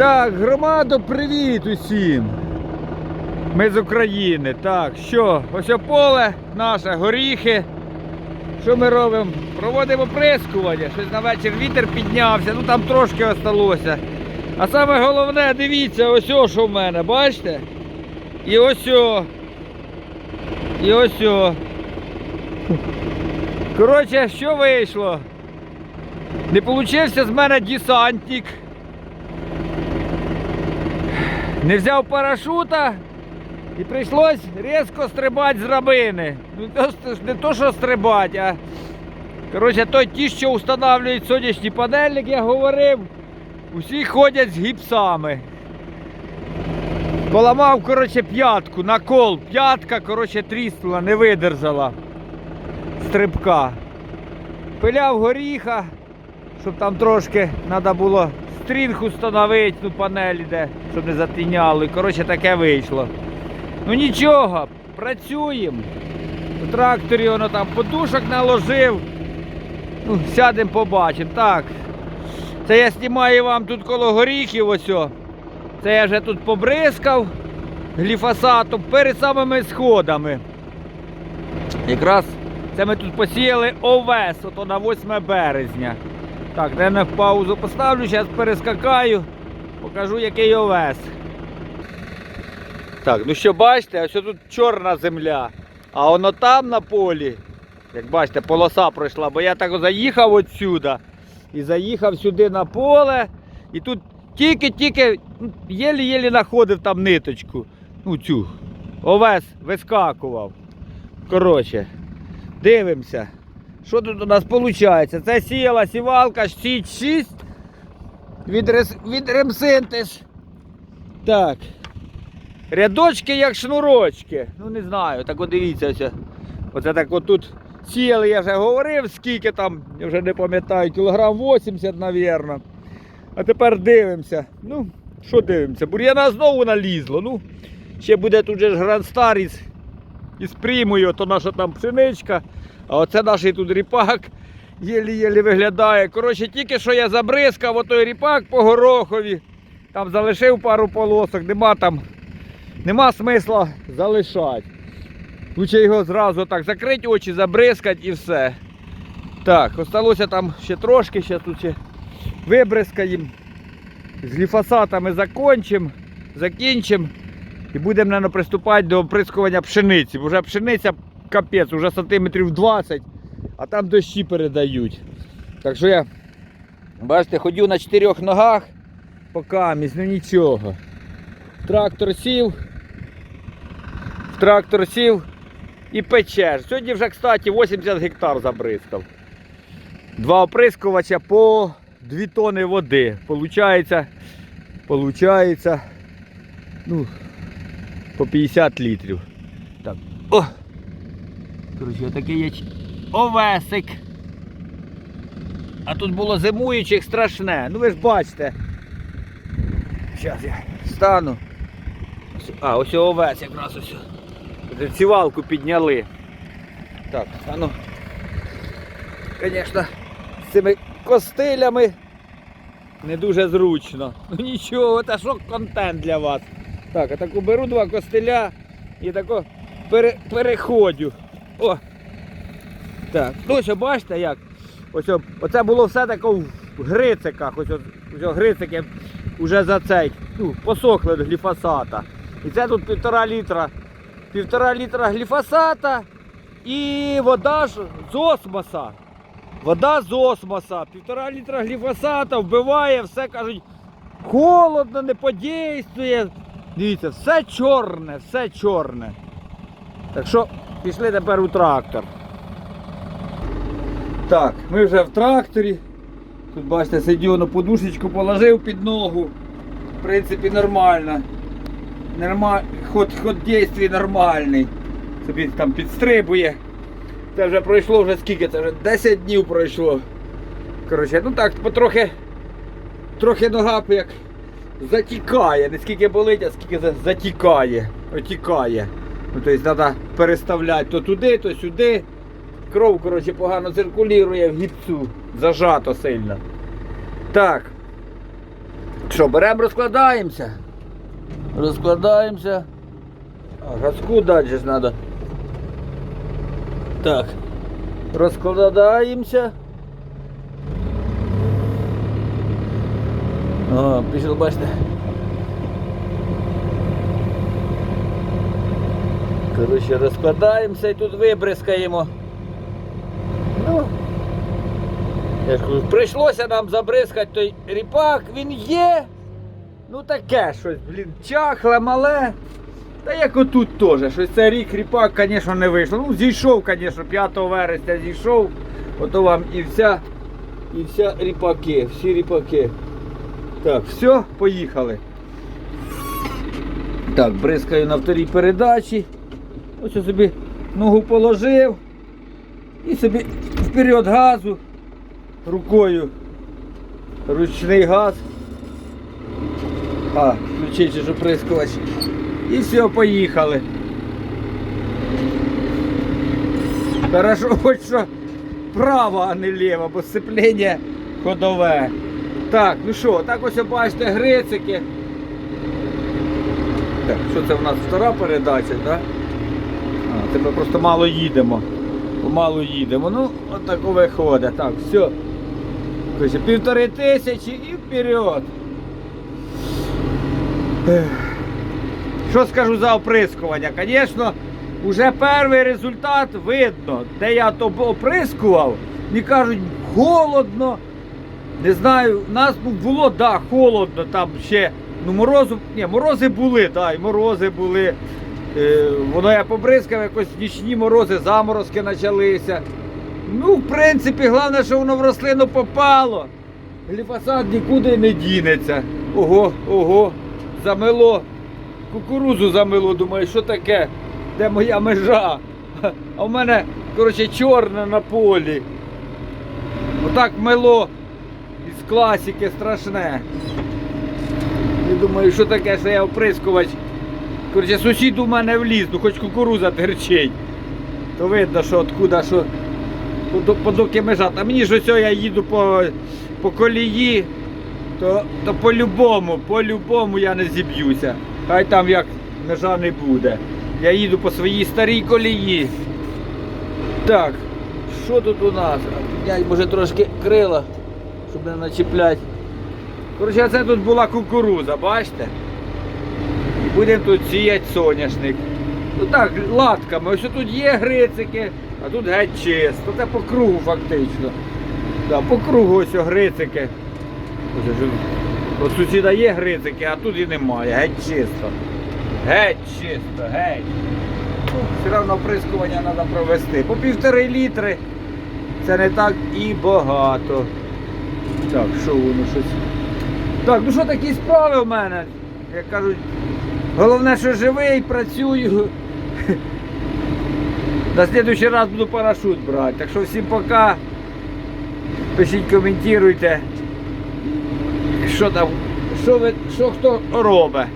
Так, громадо, привіт усім. Ми з України. Так, що? Ось поле наше, горіхи. Що ми робимо? Проводимо прискування. Щось на вечір вітер піднявся, ну там трошки осталося. А саме головне, дивіться, ось о, що в мене, бачите? І ось о. І ось о. Коротше, що вийшло? Не получився з мене десантник. Не взяв парашута і прийшлось різко стрибати з рабини. Ну, не то, що стрибати, а коротше, той ті, що встановлюють сонячні панелі, як я говорив, усі ходять з гіпсами. Поламав, коротше, п'ятку на кол. П'ятка, коротше, тріснула, не видержала стрибка. Пиляв горіха, щоб там трошки треба було стрінг установити, ну панелі де, щоб не затіняли. Коротше, таке вийшло. Ну нічого, працюємо. У тракторі воно там подушок наложив. Ну, сядемо, побачимо. Так. Це я знімаю вам тут коло горіхів ось. Це я вже тут побризкав гліфосатом перед самими сходами. Якраз це ми тут посіяли овес, ото на 8 березня. Так, де на паузу поставлю, зараз перескакаю, покажу який овес. Так, ну що бачите, ось тут чорна земля. А воно там на полі, як бачите, полоса пройшла, бо я так заїхав отсюда і заїхав сюди на поле. І тут тільки-тільки ну, єлі-єлі знаходив там ниточку. Ну цю. Овес вискакував. Коротше, дивимося. Що тут у нас виходить? Це сіяла сівалка Січ 6 від, рес... від ремсинтез. Так. Рядочки як шнурочки. Ну не знаю, так от дивіться. Ось. Оце так от тут сіяли, я вже говорив, скільки там, я вже не пам'ятаю, кілограм 80, мабуть. А тепер дивимося. Ну, що дивимося? Бур'яна знову налізло. Ну, ще буде тут же ж Грандстар із, із примою, то наша там пшеничка. А оце наш тут ріпак. Єлі-єлі виглядає. Коротше, тільки що я забризкав отой ріпак по горохові. Там залишив пару полосок, нема там, нема смисла залишати. Лучше його зразу так закрити очі, забризкати і все. Так, осталося там ще трошки, ще тут ще вибризкаємо. З гліфосатами закончимо, закінчимо. І будемо, мабуть, приступати до оприскування пшениці. Бо вже пшениця капець, вже сантиметрів 20, а там дощі передають. Так що я, бачите, ходю на чотирьох ногах, поки ну нічого. Трактор сів, трактор сів і печеш. Сьогодні вже, кстати, 80 гектар забризкав. Два оприскувача по 2 тони води. Получається, получається, ну, по 50 літрів. Так. О! Коротше, отакий є овесик. А тут було зимуючих страшне. Ну ви ж бачите. Зараз я стану. А, ось овес якраз ось. Тут Сівалку підняли. Так, а ну. Звісно, з цими костилями не дуже зручно. Ну нічого, це шок контент для вас. Так, а таку беру два костиля і тако пере, переходю. О! Так, ну що бачите як? Ось оце було все таке в грициках. Ось, ось грицики вже за цей. Ну, посохли до гліфосата. І це тут півтора літра. Півтора літра гліфосата і вода ж з осмоса. Вода з осмоса. Півтора літра гліфосата вбиває, все кажуть, холодно, не подействує. Дивіться, все чорне, все чорне. Так що пішли тепер у трактор. Так, ми вже в тракторі. Тут бачите, сидів на подушечку положив під ногу. В принципі, нормально. Нормаль... Ход, ход дійстві нормальний. Собі там підстрибує. Це вже пройшло вже скільки? Це вже 10 днів пройшло. Коротше, ну так, потрохи трохи нога як затікає. Не скільки болить, а скільки затікає. Отікає. Ну, тобто треба переставляти то туди, то сюди. Кров, коротше, погано циркулює в гіпсу. Зажато сильно. Так. Що, беремо, розкладаємося. Розкладаємося. А, газку дати ж треба. Так. Розкладаємося. О, пішов, бачите. Коротше, розкладаємося і тут вибризкаємо. Ну, я ж кажу, прийшлося нам забризкати той ріпак, він є. Ну таке щось, блін, чахле, мале. Та як отут теж, щось цей рік ріпак, звісно, не вийшло. Ну, зійшов, звісно, 5 вересня зійшов. Ото вам і вся, і вся ріпаки, всі ріпаки. Так, все, поїхали. Так, бризкаю на вторій передачі. Ось я собі ногу положив. І собі вперед газу. Рукою. Ручний газ. А, включить же ж оприскувач. І все, поїхали. Хорошо, хоч що право, а не ліво, бо сцеплення ходове. Так, ну що, так ось бачите грицики. Так, що це в нас втора передача, так? Тебе просто мало їдемо. Мало їдемо. Ну, от так виходить. Так, все. Півтори тисячі і вперед. Що скажу за оприскування? Звісно, вже перший результат видно. Де я то оприскував, мені кажуть, холодно. Не знаю, у нас бу- було, да, холодно, там ще. Ну, морозу, ні, морози були, да, і морози були. Е, воно я побризкав, якось нічні морози, заморозки почалися. Ну, в принципі, головне, що воно в рослину попало. Гліфосат нікуди не дінеться. Ого, ого, замело. Кукурузу замело, думаю, що таке? Де моя межа? А в мене, коротше, чорне на полі. Отак мело із класики страшне. Я думаю, що таке, що я оприскувач. Коротше, сусід у мене вліз, ну хоч кукуруза терчить. То видно, що откуда, що подоки межа. А мені ж ось я їду по, по колії, то, то по-любому, по-любому я не зіб'юся. Хай там як межа не буде. Я їду по своїй старій колії. Так, що тут у нас? Підняй, може трошки крила, щоб не начіпляти. Коротше, це тут була кукуруза, бачите? Будемо тут сіяти соняшник. Ну так, латками. Ось тут є грицики, а тут геть чисто. Це по кругу фактично. Да, по кругу ось грицики. От сусіда є грицики, а тут і немає. Геть чисто. Геть чисто, геть. Ну, все одно оприскування треба провести. По півтори літри. Це не так і багато. Так, що воно щось. Так, ну що такі справи в мене? Як кажуть, головне, що живий, працюю. На следующий раз буду парашут брати. Так що всім пока. Пишіть, коментуйте. Що там, що, ви, що хто робить.